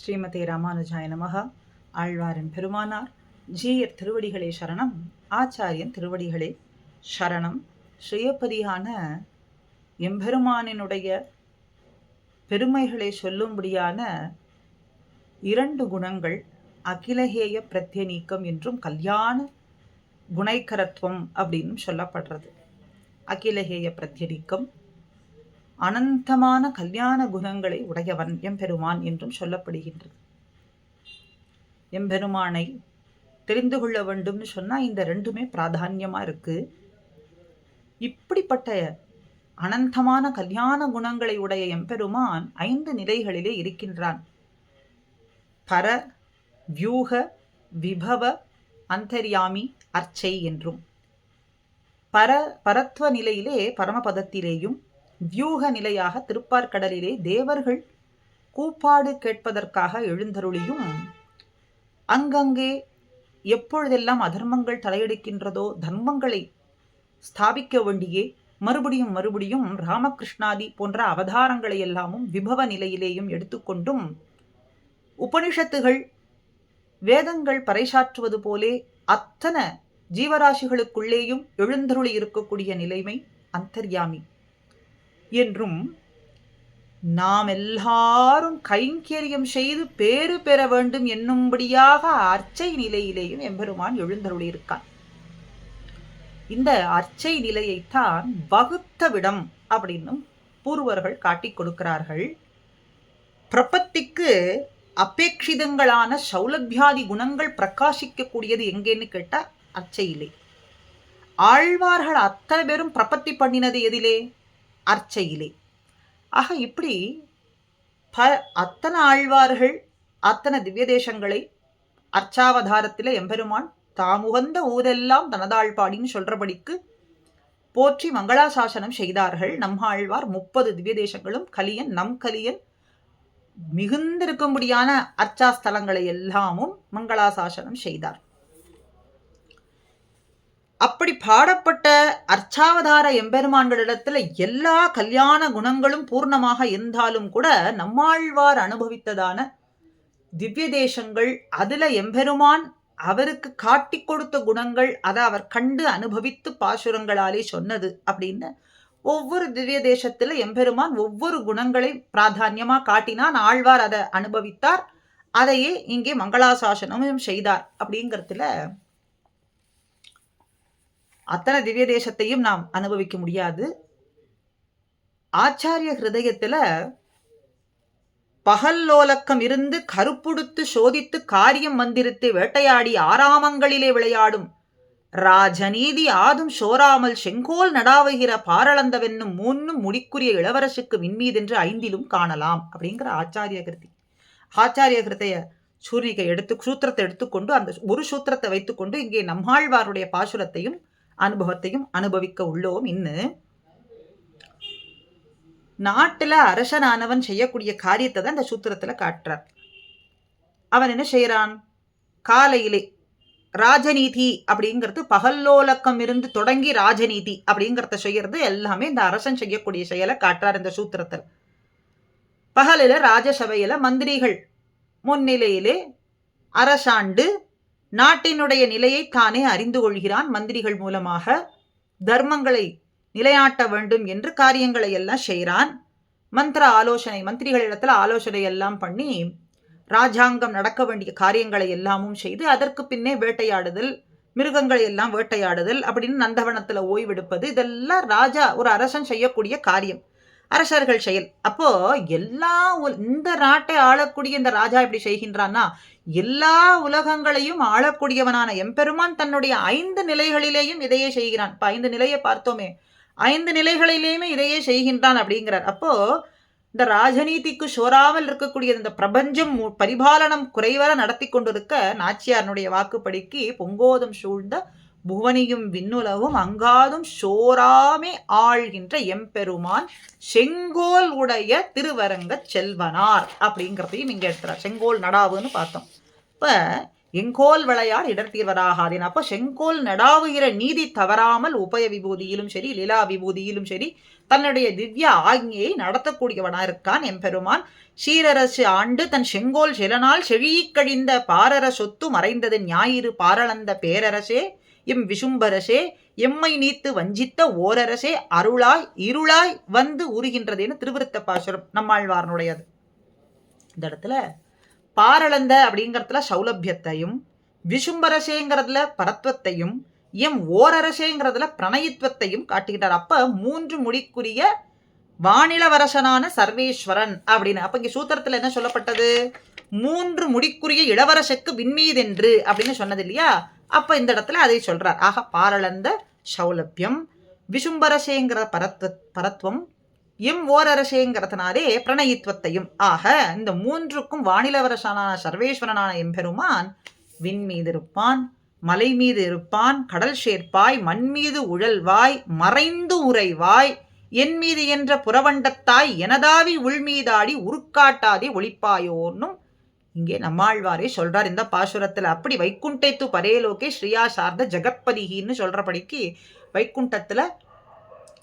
ஸ்ரீமதி ராமானுஜாய நமக ஆழ்வாரின் பெருமானார் ஜீயர் திருவடிகளே சரணம். ஆச்சாரியன் திருவடிகளே சரணம். சுயப்பதியான எம்பெருமானினுடைய பெருமைகளை சொல்லும்படியான இரண்டு குணங்கள் அகிலகேய பிரத்யநீக்கம் என்றும் கல்யாண குணைக்கரத்துவம் அப்படின்னு சொல்லப்படுறது. அகிலகேய பிரத்யநீக்கம் அனந்தமான கல்யாண குணங்களை உடையவன் எம்பெருமான் என்றும் சொல்லப்படுகின்றது. எம்பெருமானை தெரிந்து கொள்ள வேண்டும்னு சொன்னா இந்த ரெண்டுமே பிராதான்யமாக இருக்கு. இப்படிப்பட்ட அனந்தமான கல்யாண குணங்களை உடைய எம்பெருமான் ஐந்து நிலைகளிலே இருக்கின்றான். பர வியூக விபவ அந்தர்யாமி அர்ச்சை என்றும். பர பரத்வ நிலையிலே பரமபதத்திலேயும் வியூக நிலையாக திருப்பார்கடலிலே தேவர்கள் கூப்பாடு கேட்பதற்காக எழுந்தருளியும் அங்கங்கே எப்பொழுதெல்லாம் அதர்மங்கள் தலையெடுக்கின்றதோ தர்மங்களை ஸ்தாபிக்க வேண்டியே மறுபடியும் மறுபடியும் ராமகிருஷ்ணாதி போன்ற அவதாரங்களை எல்லாமும் விபவ நிலையிலேயும் எடுத்துக்கொண்டும் உபனிஷத்துகள் வேதங்கள் பறைசாற்றுவது போலே அத்தனை ஜீவராசிகளுக்குள்ளேயும் எழுந்தருளி இருக்கக்கூடிய நிலைமை அந்தர்யாமி. என்றும் நாம் எல்லாரும் கைங்கரியம் செய்து பேறு பெற வேண்டும் என்னும்படியாக அர்ச்சை நிலையிலேயும் எம்பெருமான் எழுந்தருளியிருக்கான் இந்த அர்ச்சை நிலையைத்தான் வகுத்த விடம் அப்படின்னும் பூர்வர்கள் காட்டிக் கொடுக்கிறார்கள். பிரபத்திக்கு அபேட்சிதங்களான சௌலபியாதி குணங்கள் பிரகாசிக்கக்கூடியது எங்கேன்னு கேட்டால் அர்ச்சையிலே. ஆழ்வார்கள் அத்தனை பேரும் பிரபத்தி பண்ணினது எதிலே? அர்ச்சையிலே. ஆக இப்படி ப அத்தனை ஆழ்வார்கள் அத்தனை திவ்ய தேசங்களை அர்ச்சாவதாரத்தில் எம்பெருமான் தாமுகந்த ஊரெல்லாம் தனதாழ்பாடின்னு சொல்கிறபடிக்கு போற்றி மங்களாசாசனம் செய்தார்கள். நம்மாழ்வார் முப்பது திவ்ய தேசங்களும் கலியன் நம் கலியன் மிகுந்திருக்கும்படியான அர்ச்சாஸ்தலங்களை எல்லாமும் மங்களாசாசனம் செய்தார். அப்படி பாடப்பட்ட அர்ச்சாவதார எம்பெருமான்களிடத்துல எல்லா கல்யாண குணங்களும் பூர்ணமாக இருந்தாலும் கூட நம்மாழ்வார் அனுபவித்ததான திவ்ய தேசங்கள் அதுல எம்பெருமான் அவருக்கு காட்டி கொடுத்த குணங்கள் அதை அவர் கண்டு அனுபவித்து பாசுரங்களாலே சொன்னது அப்படின்னு ஒவ்வொரு திவ்ய தேசத்துல எம்பெருமான் ஒவ்வொரு குணங்களை பிராதான்யமா காட்டினான் ஆழ்வார் அதை அனுபவித்தார் அதையே இங்கே மங்களாசாசனமும் செய்தார் அப்படிங்கிறதுல அத்தனை திவ்ய தேசத்தையும் நாம் அனுபவிக்க முடியாது. ஆச்சாரிய ஹிருதயத்துல பகல்லோலக்கம் இருந்து கருப்புடுத்து சோதித்து காரியம் மந்திரித்து வேட்டையாடி ஆராமங்களிலே விளையாடும் ராஜநீதி ஆதும் சோராமல் செங்கோல் நடாவுகிற பாரளந்தவென்னும் முன்னும் முடிக்குரிய இளவரசுக்கு விண்மீதென்று ஐந்திலும் காணலாம் அப்படிங்கிற ஆச்சாரிய கிருதி. ஆச்சாரிய கிருத்தைய சூரியகை எடுத்து சூத்திரத்தை எடுத்துக்கொண்டு அந்த ஒரு சூத்திரத்தை வைத்துக்கொண்டு இங்கே நம்மாழ்வாருடைய பாசுரத்தையும் அனுபவத்தையும் அனுபவிக்க உள்ளோம். இன்னு நாட்டுல அரசனானவன் செய்யக்கூடிய காரியத்தை தான் இந்த சூத்திரத்துல காட்டுறார். அவன் என்ன செய்யறான்? காலையிலே ராஜநீதி அப்படிங்கிறது பகல்லோலக்கம் இருந்து தொடங்கி ராஜநீதி அப்படிங்கிறத செய்யறது எல்லாமே இந்த அரசன் செய்யக்கூடிய செயலை காட்டுறார் இந்த சூத்திரத்தில். பகலில ராஜசபையில மந்திரிகள் முன்னிலையிலே அரசாண்டு நாட்டினுடைய நிலையை தானே அறிந்து கொள்கிறான் மந்திரிகள் மூலமாக. தர்மங்களை நிலையாட்ட வேண்டும் என்று காரியங்களை எல்லாம் செய்கிறான். மந்திர ஆலோசனை மந்திரிகளிடத்தில் ஆலோசனை எல்லாம் பண்ணி ராஜாங்கம் நடக்க வேண்டிய காரியங்களை எல்லாமும் செய்து அதற்கு பின்னே வேட்டையாடுதல் மிருகங்களை எல்லாம் வேட்டையாடுதல் அப்படின்னு நந்தவனத்தில் ஓய்வெடுப்பது இதெல்லாம் ராஜா ஒரு அரசன் செய்யக்கூடிய காரியம். அரசர்கள் செயல். அப்போ எல்லா இந்த நாட்டை ஆளக்கூடிய இந்த ராஜா இப்படி செய்கின்றான்னா எல்லா உலகங்களையும் ஆளக்கூடியவனான எம்பெருமான் தன்னுடைய ஐந்து நிலைகளிலேயும் இதையே செய்கிறான். இப்ப ஐந்து நிலையை பார்த்தோமே. ஐந்து நிலைகளிலேயுமே இதையே செய்கின்றான் அப்படிங்கிறார். அப்போ இந்த ராஜநீதிக்கு சோராமல் இருக்கக்கூடிய இந்த பிரபஞ்சம் பரிபாலனம் குறைவர நடத்தி கொண்டிருக்க நாச்சியாரனுடைய வாக்குப்படிக்கு பொங்கோதம் சூழ்ந்த புவனியும் விண்ணுலகும் அங்காதும் சோராமே ஆழ்கின்ற எம்பெருமான் செங்கோல் உடைய திருவரங்க செல்வனார் அப்படிங்கிறதையும் இங்கே எடுத்துறார். செங்கோல் நடாவுன்னு பார்த்தோம். இப்போ எங்கோல் விளையாடு இடர்த்தீர்வராகாதேன் அப்போ செங்கோல் நடாவுகிற நீதி தவறாமல் உபய விபூதியிலும் சரி லீலா விபூதியிலும் சரி தன்னுடைய திவ்ய ஆக்ஞையை நடத்தக்கூடியவனா இருக்கான் எம்பெருமான். சீரரசு ஆண்டு தன் செங்கோல் செலனால் செழிக்கழிந்த பாரர சொத்து மறைந்தது ஞாயிறு பாரளந்த பேரரசே. எம் விஷும்பரசே எம்மை நீத்து வஞ்சித்த ஓரரசே அருளாய் இருளாய் வந்து உருகின்றதேன்னு திருவிருத்த பாசுரம் நம்மாழ்வாரனுடையது இந்த இடத்துல பாரளந்த அப்படிங்கிறதுல சௌலபியத்தையும் விஷும்பரசேங்கிறதுல பரத்வத்தையும் எம் ஓரரசேங்கிறதுல பிரணயித்வத்தையும் காட்டுகிறார் அப்ப மூன்று முடிக்குரிய வானிலவரசனான சர்வேஸ்வரன் அப்படின்னு. அப்ப இங்க சூத்திரத்துல என்ன சொல்லப்பட்டது? மூன்று முடிக்குரிய இளவரசக்கு விண்மீதென்று அப்படின்னு சொன்னது இல்லையா? அப்போ இந்த இடத்துல அதை சொல்கிறார் ஆக பாரளந்த சௌலபியம் விசும்பரசேங்கிற பரத்வ பரத்வம் எம் ஓரரசேங்கிறதுனாலே பிரணயித்வத்தையும். ஆக இந்த மூன்றுக்கும் வானிலவரசனான சர்வேஸ்வரனான எம்பெருமான் விண் மீது இருப்பான் மலை மீது இருப்பான் கடல் சேர்ப்பாய் மண் மீது உழல்வாய் மறைந்து உறைவாய் என் மீது என்ற புறவண்டத்தாய் எனதாவி உள்மீதாடி உருக்காட்டாதே ஒளிப்பாயோன்னும் இங்கே நம்மாழ்வாரே சொல்றார் இந்த பாசுரத்தில் அப்படி வைக்குண்டேத்து பரேலோகே ஸ்ரீயா சார்ந்த ஜெகத்பதிகின்னு சொல்றபடிக்கு வைக்குண்டத்தில்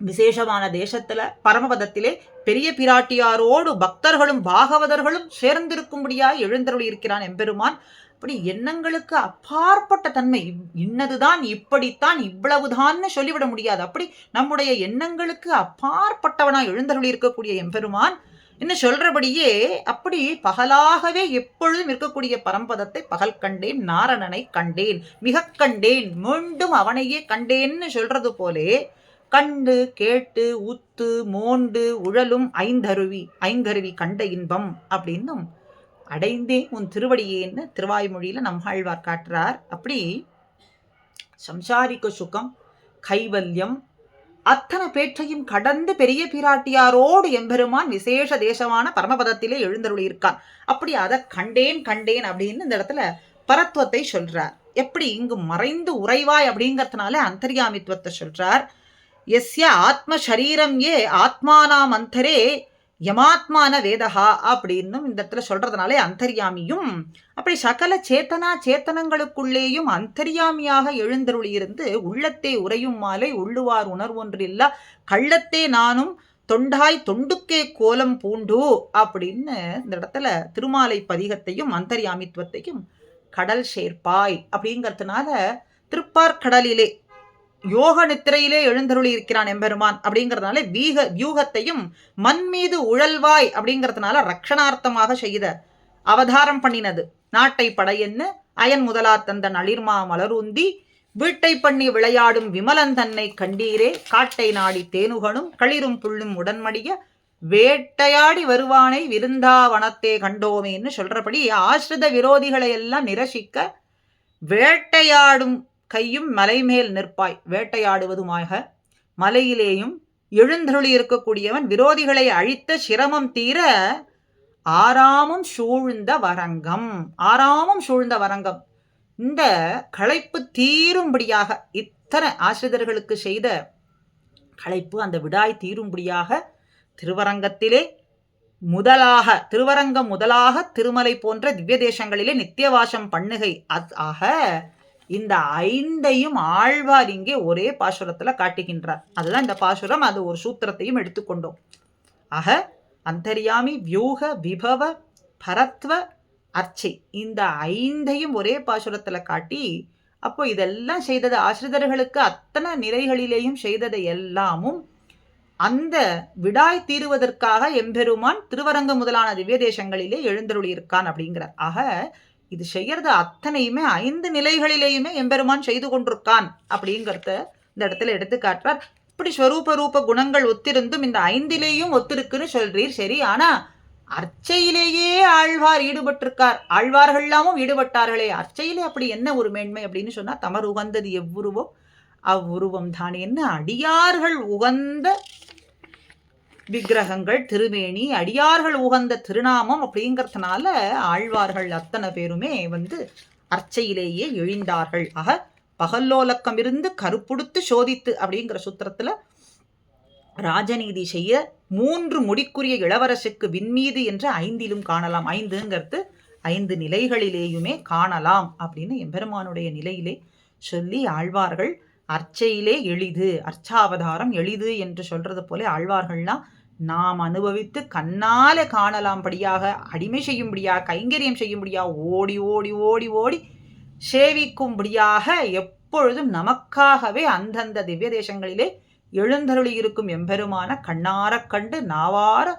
விசேஷமான தேசத்தில் பரமபதத்திலே பெரிய பிராட்டியாரோடு பக்தர்களும் பாகவதர்களும் சேர்ந்திருக்கும்படியாக எழுந்தருளி இருக்கிறான் எம்பெருமான். அப்படி எண்ணங்களுக்கு அப்பாற்பட்ட தன்மை இன்னதுதான் இப்படித்தான் இவ்வளவுதான்னு சொல்லிவிட முடியாது. அப்படி நம்முடைய எண்ணங்களுக்கு அப்பாற்பட்டவனாக எழுந்தருளி இருக்கக்கூடிய எம்பெருமான் என்ன சொல்றபடியே அப்படி பகலாகவே எப்பொழுதும் இருக்கக்கூடிய பரம்பதத்தை பகல் கண்டேன் நாரணனை கண்டேன் மிக கண்டேன் மீண்டும் அவனையே கண்டேன்னு சொல்றது போலே கண்டு கேட்டு உத்து மோண்டு உழலும் ஐந்தருவி ஐங்கருவி கண்ட இன்பம் அப்படின்னும் அடைந்தேன் உன் திருவடியேன்னு திருவாய்மொழியில் நம்மாழ்வார் காட்டுறார். அப்படி சம்சாரிக்க சுகம் கைவல்யம் அத்தனை பேற்றையும் கடந்து பெரிய பிராட்டியாரோடு எம்பெருமான் விசேஷ தேசமான பரமபதத்திலே எழுந்தருளியிருக்கான். அப்படி அதை கண்டேன் கண்டேன் அப்படின்னு இந்த இடத்துல பரத்துவத்தை சொல்றார். எப்படி இங்கு மறைந்து உறைவாய் அப்படிங்கிறதுனால அந்தர்யாமித்துவத்தை சொல்றார். எஸ்ய ஆத்ம சரீரம் ஏ ஆத்மானாம் அந்தரே யமாத்மான வேதஹா அப்படின்னும் இந்த இடத்துல சொல்றதுனாலே அந்தர்யாமியும் அப்படி சகல சேத்தனா சேத்தனங்களுக்குள்ளேயும் அந்தர்யாமியாக எழுந்தருளி இருந்து உள்ளத்தே உறையும் மாலை உள்ளுவார் உணர்வொன்றில்லா கள்ளத்தே நானும் தொண்டாய் தொண்டுக்கே கோலம் பூண்டு அப்படின்னு இந்த இடத்துல திருமாலை பதிகத்தையும் அந்தர்யாமித்துவத்தையும் கடல் சேர்ப்பாய் அப்படிங்கிறதுனால திருப்பார்கடலிலே யோக நித்திரையிலே எழுந்தருளி இருக்கிறான் எம்பெருமான் அப்படிங்கிறதுனால வீக வியூகத்தையும் மண் மீது உழல்வாய் அப்படிங்கிறதுனால ரக்ஷணார்த்தமாக செய்த அவதாரம் பண்ணினது. நாட்டை படையென்னு? அயன் முதலா தந்த நளிர்மா மலருந்தி வீட்டை பண்ணி விளையாடும் விமலன் தன்னை கண்டீரே காட்டை நாடி தேனுகனும் களிரும் புள்ளும் உடன்மடிய வேட்டையாடி வருவானை விருந்தாவனத்தே கண்டோமேன்னு சொல்றபடி ஆசிரித விரோதிகளை எல்லாம் நிரசிக்க வேட்டையாடும் கையும் மலைமேல் நிற்பாய் வேட்டையாடுவதுமாக மலையிலேயும் எழுந்தருளி இருக்கக்கூடியவன் விரோதிகளை அழித்த சிரமம் தீர ஆறாமும் சூழ்ந்த வரங்கம் ஆறாமும் சூழ்ந்த வரங்கம். இந்த களைப்பு தீரும்படியாக இத்தனை ஆசிரியர்களுக்கு செய்த களைப்பு அந்த விடாய் தீரும்படியாக திருவரங்கத்திலே முதலாக திருவரங்கம் முதலாக திருமலை போன்ற திவ்ய தேசங்களிலே நித்தியவாசம் பண்ணுகை ஆக இந்த ஐந்தையும் ஆழ்வார் இங்கே ஒரே பாசுரத்துல காட்டுகின்றார். அதுதான் இந்த பாசுரம் அது ஒரு சூத்திரத்தையும் எடுத்துக்கொண்டோம். ஆக அந்தரியாமி வியூக விபவ பரத்வ அர்ச்சை. இந்த ஐந்தையும் ஒரே பாசுரத்துல காட்டி அப்போ இதெல்லாம் செய்தது ஆசிரிதர்களுக்கு அத்தனை நிலைகளிலேயும் செய்ததை எல்லாமும் அந்த விடாய் தீருவதற்காக எம்பெருமான் திருவரங்க முதலான திவ்ய தேசங்களிலே எழுந்தருளி இருக்கான் அப்படிங்கிறார். ஆக இது செய்யறது அத்தனையுமே ஐந்து நிலைகளிலேயுமே எம்பெருமான் செய்து கொண்டிருக்கான் அப்படிங்கிறத இந்த இடத்துல எடுத்து காட்டுறார் இப்படி ஸ்வரூப ரூப குணங்கள் ஒத்திருந்தும் இந்த ஐந்திலேயும் ஒத்திருக்குன்னு சொல்றீர். சரி ஆனா அர்ச்சையிலேயே ஆழ்வார் ஈடுபட்டிருக்கார். ஆழ்வார்கள்லாமும் ஈடுபட்டார்களே. அர்ச்சையிலே அப்படி என்ன ஒரு மேன்மை அப்படின்னு சொன்னா தமர் உகந்தது எவ்வுருவோ அவ்வுருவம் தான் என்ன அடியார்கள் உகந்த விக்கிரகங்கள் திருமேனி அடியார்கள் உகந்த திருநாமம் அப்படிங்கிறதுனால ஆழ்வார்கள் அத்தனை பேருமே வந்து அர்ச்சையிலேயே எழுந்தார்கள். ஆக பகல்லோலக்கம் இருந்து கருப்புடுத்து சோதித்து அப்படிங்கிற சூத்திரத்துல ராஜநீதி செய்ய மூன்று முடிக்குரிய இளவரசுக்கு விண்மீது என்று ஐந்திலும் காணலாம். ஐந்துங்கிறது ஐந்து நிலைகளிலேயுமே காணலாம் அப்படின்னு எம்பெருமானுடைய நிலையிலே சொல்லி ஆழ்வார்கள் அர்ச்சையிலே எளிது அர்ச்சாவதாரம் எளிது என்று சொல்றது போல ஆழ்வார்கள்லாம் நாம் அனுபவித்து கண்ணால காணலாம்படியாக அடிமை செய்யும்படியாக கைங்கரியம் செய்யும்படியாக ஓடி ஓடி ஓடி ஓடி சேவிக்கும்படியாக எப்பொழுதும் நமக்காகவே அந்தந்த திவ்ய தேசங்களிலே எழுந்தருளி இருக்கும் எம்பெருமான கண்ணாரக் கண்டு நாவார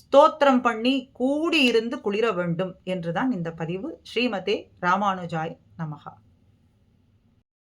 ஸ்தோத்திரம் பண்ணி கூடியிருந்து குளிர வேண்டும் என்றுதான் இந்த பதிவு. ஸ்ரீமதே ராமானுஜாய் நமகா